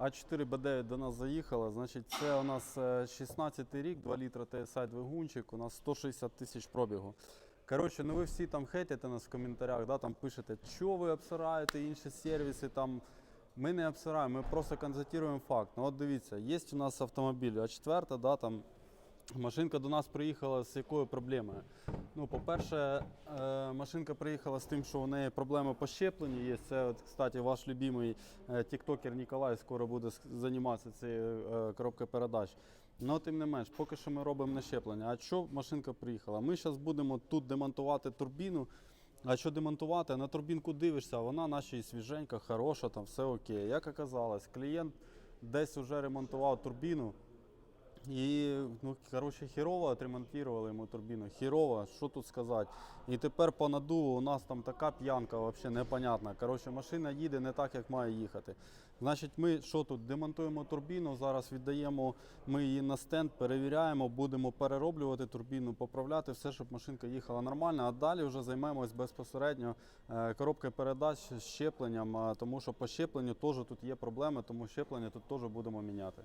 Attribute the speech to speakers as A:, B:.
A: А4 Б9 до нас заїхала. Значить, це у нас 16 рік, 2 літра TSI двигунчик, у нас 160 тисяч пробігу. Коротше, ну ви всі там хейтите нас в коментарях, да, там пишете, що ви обсираєте інші сервіси. Там. Ми не обсираємо, ми просто констатуємо факт. Ну от дивіться, є у нас автомобіль А4, да, там Машинка до нас приїхала з якою проблемою? Ну, по-перше, е, машинка приїхала з тим, що у неї проблеми по щепленню є. Це, от, кстати, ваш любимий е, тіктокер Ніколай скоро буде займатися цією е, коробкою передач. Ну, тим не менш, поки що ми робимо не щеплення. А що машинка приїхала? Ми зараз будемо тут демонтувати турбіну. А що демонтувати? На турбінку дивишся, вона наче і свіженька, хороша, там все окей. Як оказалось, клієнт десь вже ремонтував турбіну. І, ну, коротше, хірово отремонтували йому турбіну. Хірово, що тут сказати. І тепер по надуву у нас там така п'янка взагалі непонятна. Коротше, машина їде не так, як має їхати. Значить, ми що тут? Демонтуємо турбіну, зараз віддаємо ми її на стенд, перевіряємо, будемо перероблювати турбіну, поправляти все, щоб машинка їхала нормально. А далі вже займемось безпосередньо е, коробкою передач щепленням, тому що по щепленню теж тут є проблеми, тому щеплення тут теж будемо міняти.